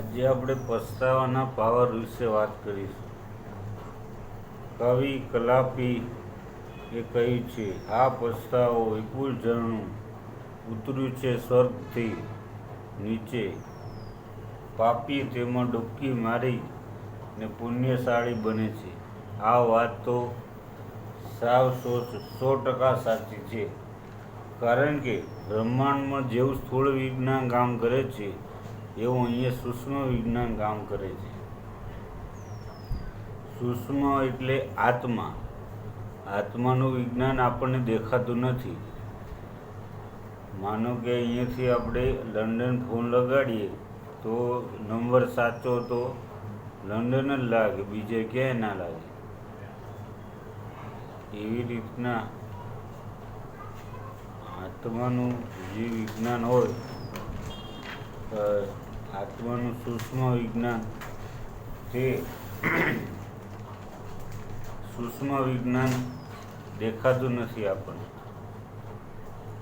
આજે આપણે પસ્તાવાના પાવર વિશે વાત કરીશું. કવિ કલાપી એ કહ્યું છે, આ પસ્તાવો વિપુલ ઝરણું ઉતર્યું છે સ્વર્ગથી નીચે. પાપી તેમાં ડૂબકી મારી ને પુણ્યશાળી બને છે. આ વાત તો સાવ સો સો ટકા સાચી છે. કારણ કે બ્રહ્માંડમાં જેવું સ્થૂળ વિજ્ઞાન કામ કરે છે એવું અહીંયા સૂક્ષ્મ વિજ્ઞાન કામ કરે છે. સૂક્ષ્મ એટલે આત્મા. આત્માનું વિજ્ઞાન આપણને દેખાતું નથી. માનો કે અહીંયાથી આપણે લંડન ફોન લગાડીએ, તો નંબર સાચો તો લંડન જ લાગે, બીજે ક્યાંય ના લાગે. એવી રીતના આત્માનું જે વિજ્ઞાન હોય આત્માનું સૂક્ષ્મ વિજ્ઞાન તે સૂક્ષ્મ વિજ્ઞાન દેખાતું નથી આપણને.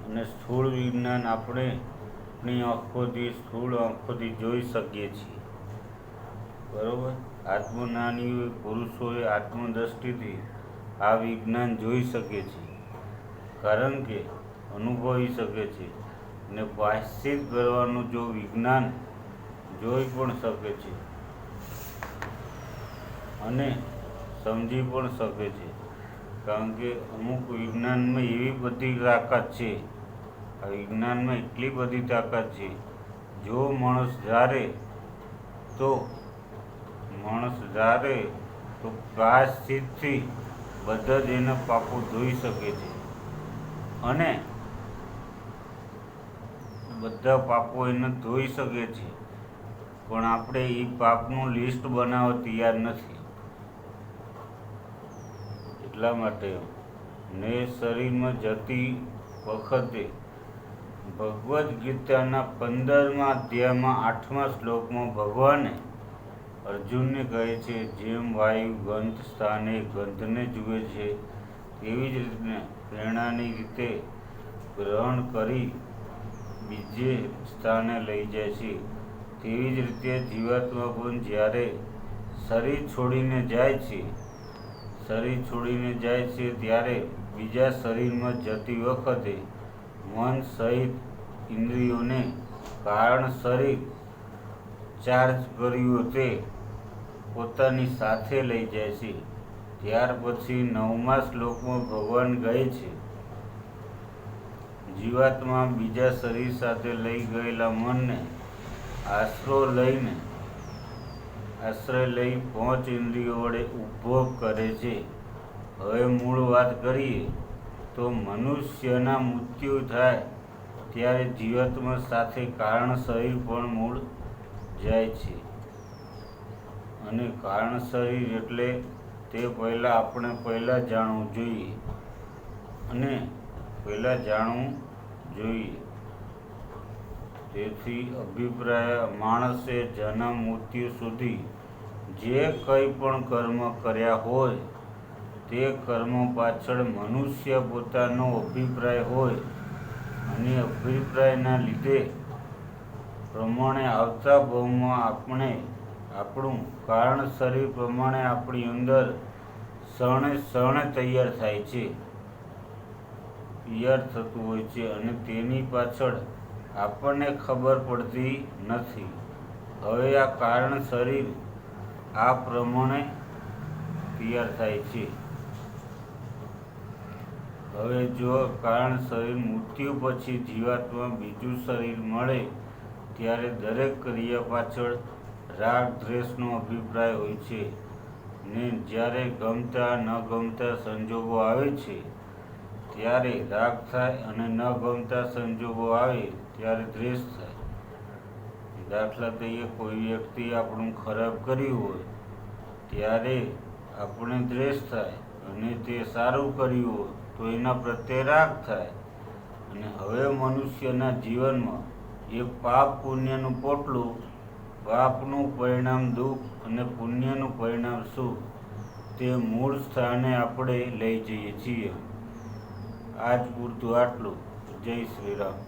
અને સ્થૂળ વિજ્ઞાન આપણે આપણી આંખોથી, સ્થૂળ આંખોથી જોઈ શકીએ છીએ. બરાબર? આત્મજ્ઞાનીઓ પુરુષોએ આત્મદ્રષ્ટિથી આ વિજ્ઞાન જોઈ શકે છે. કારણ કે અનુભવી શકે છે. અને વાતચીત કરવાનું જો વિજ્ઞાન જોઈ પણ શકે છે. અને સમજી પણ શકે છે. કારણ કે અમુક વિજ્ઞાનમાં એવી બધી તાકાત છે. આ વિજ્ઞાનમાં એટલી બધી તાકાત છે. જો માણસ ધારે તો માણસ ધારે તો પ્રાયશ્ચિતથી બધા જ એના પાપો ધોઈ શકે છે. અને બધા પાપો એને ધોઈ શકે છે. પણ આપણે એ પાપનું લિસ્ટ બનાવવા તૈયાર નથી. એટલા માટે ને શરીરમાં જતી વખતે ભગવદ્ ગીતાના પંદરમા અધ્યાયમાં આઠમા શ્લોકમાં ભગવાને અર્જુનને કહે છે, જેમ વાયુ ગંધ સ્થાને ગંધને જુએ છે, તેવી જ રીતે પ્રેરણાની રીતે ગ્રહણ કરી બીજે સ્થાને લઈ જાય છે. તેવી જ રીતે જીવાત્મા પણ જ્યારે શરીર છોડીને જાય છે, શરીર છોડીને જાય છે ત્યારે બીજા શરીરમાં જતી વખતે મન સહિત ઇન્દ્રિયોને કારણ શરીર ચાર્જ કર્યું તે પોતાની સાથે લઈ જાય છે. ત્યાર પછી નવમા શ્લોકમાં ભગવાન ગયે છે, જીવાત્મા બીજા શરીર સાથે લઈ ગયેલા મનને આશરો લઈને આશ્રય લઈ પાંચ ઇન્દ્રિયો વડે ઉપભોગ કરે છે. હવે મૂળ વાત કરીએ તો મનુષ્યના મૃત્યુ થાય ત્યારે જીવાત્મા સાથે કારણ શરીર પણ મૂળ જાય છે. અને કારણ શરીર એટલે તે પહેલાં આપણે પહેલાં જાણવું જોઈએ. અને પહેલાં જાણવું જોઈએ. તેથી અભિપ્રાય, માણસે જન્મ મૃત્યુ સુધી જે કંઈ પણ કર્મ કર્યા હોય, તે કર્મ પાછળ મનુષ્ય પોતાનો અભિપ્રાય હોય અને અભિપ્રાયના લીધે પ્રમાણે આવતા ભાવમાં આપણે આપણું કારણ શરીર પ્રમાણે આપણી અંદર શણે શણે તૈયાર થાય છે. તૈયાર થતું હોય છે અને તેની પાછળ આપણને ખબર પડતી નથી. હવે આ કારણ શરીર આ પ્રમાણે તૈયાર થાય છે. હવે જો કારણ શરીર મૃત્યુ પછી જીવાત્મા બીજું શરીર મળે, ત્યારે દરેક ક્રિયા પાછળ રાગ, દ્વેષનો અભિપ્રાય હોય છે. ને જ્યારે ગમતા, ન ગમતા સંજોગો આવે છે, ત્યારે રાગ થાય અને ન ગમતા સંજોગો આવે ત્યારે દ્વેષ થાય. દાખલા તરીકે કોઈ વ્યક્તિ આપણું ખરાબ કર્યું હોય, ત્યારે આપણે દ્વેષ થાય અને તે સારું કર્યું હોય, તો એના પ્રત્યે રાગ થાય. અને હવે મનુષ્યના જીવનમાં એ પાપ પુણ્યનું પોટલું, પાપનું પરિણામ દુઃખ અને પુણ્યનું પરિણામ સુખ, તે મૂળ સ્થાને આપણે લઈ જઈએ છીએ. આજ પૂરતું આટલું. જય શ્રી રામ.